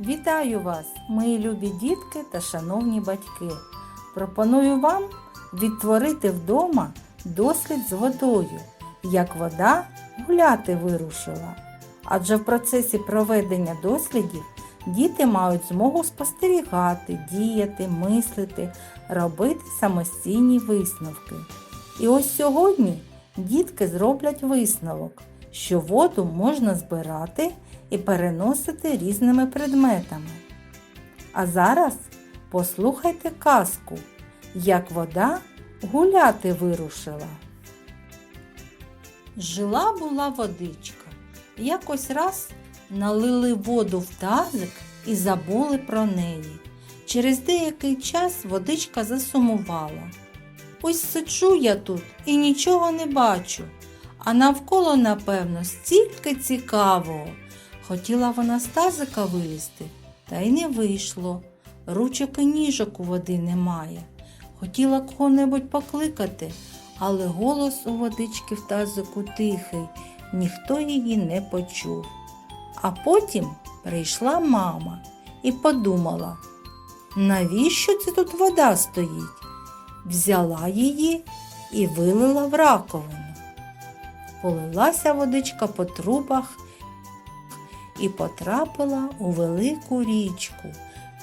Вітаю вас, мої любі дітки та шановні батьки. Пропоную вам відтворити вдома дослід з водою, як вода гуляти вирушила. Адже в процесі проведення дослідів діти мають змогу спостерігати, діяти, мислити, робити самостійні висновки. І ось сьогодні дітки зроблять висновок, що воду можна збирати і переносити різними предметами. А зараз послухайте казку, як вода гуляти вирушила. Жила була водичка. Якось раз налили воду в тазик і забули про неї. Через деякий час водичка засумувала. Ось сиджу я тут і нічого не бачу, а навколо, напевно, стільки цікавого. Хотіла вона з тазика вилізти, та й не вийшло. Ручок і ніжок у води немає. Хотіла кого-небудь покликати, але голос у водички в тазику тихий, ніхто її не почув. А потім прийшла мама і подумала, навіщо це тут вода стоїть? Взяла її і вилила в раковину. Полилася водичка по трубах і потрапила у велику річку,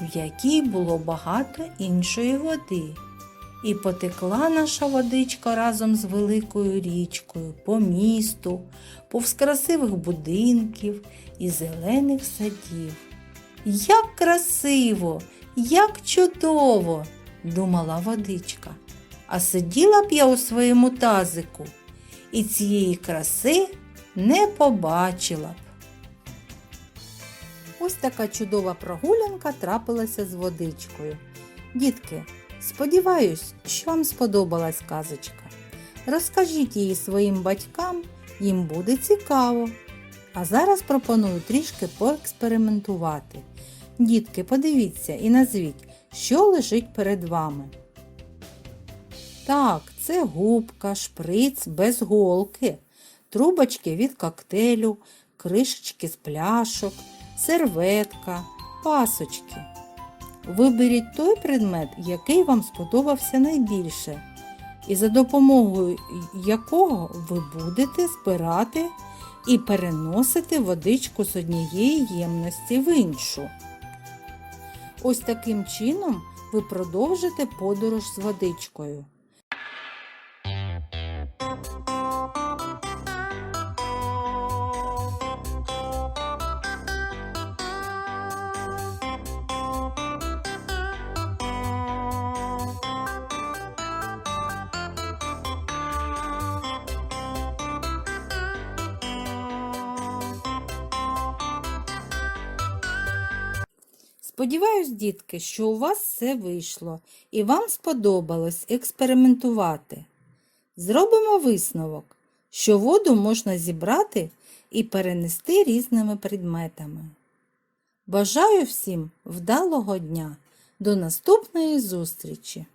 в якій було багато іншої води. І потекла наша водичка разом з великою річкою по місту, повз красивих будинків і зелених садів. Як красиво, як чудово, думала водичка. А сиділа б я у своєму тазику і цієї краси не побачила б. Ось така чудова прогулянка трапилася з водичкою. Дітки, сподіваюсь, що вам сподобалась казочка. Розкажіть її своїм батькам, їм буде цікаво. А зараз пропоную трішки поекспериментувати. Дітки, подивіться і назвіть, що лежить перед вами. Так, це губка, шприц без голки, трубочки від коктейлю, кришечки з пляшок, серветка, пасочки. Виберіть той предмет, який вам сподобався найбільше, і за допомогою якого ви будете збирати і переносити водичку з однієї ємності в іншу. Ось таким чином ви продовжите подорож з водичкою. Сподіваюсь, дітки, що у вас все вийшло і вам сподобалось експериментувати. Зробимо висновок, що воду можна зібрати і перенести різними предметами. Бажаю всім вдалого дня! До наступної зустрічі!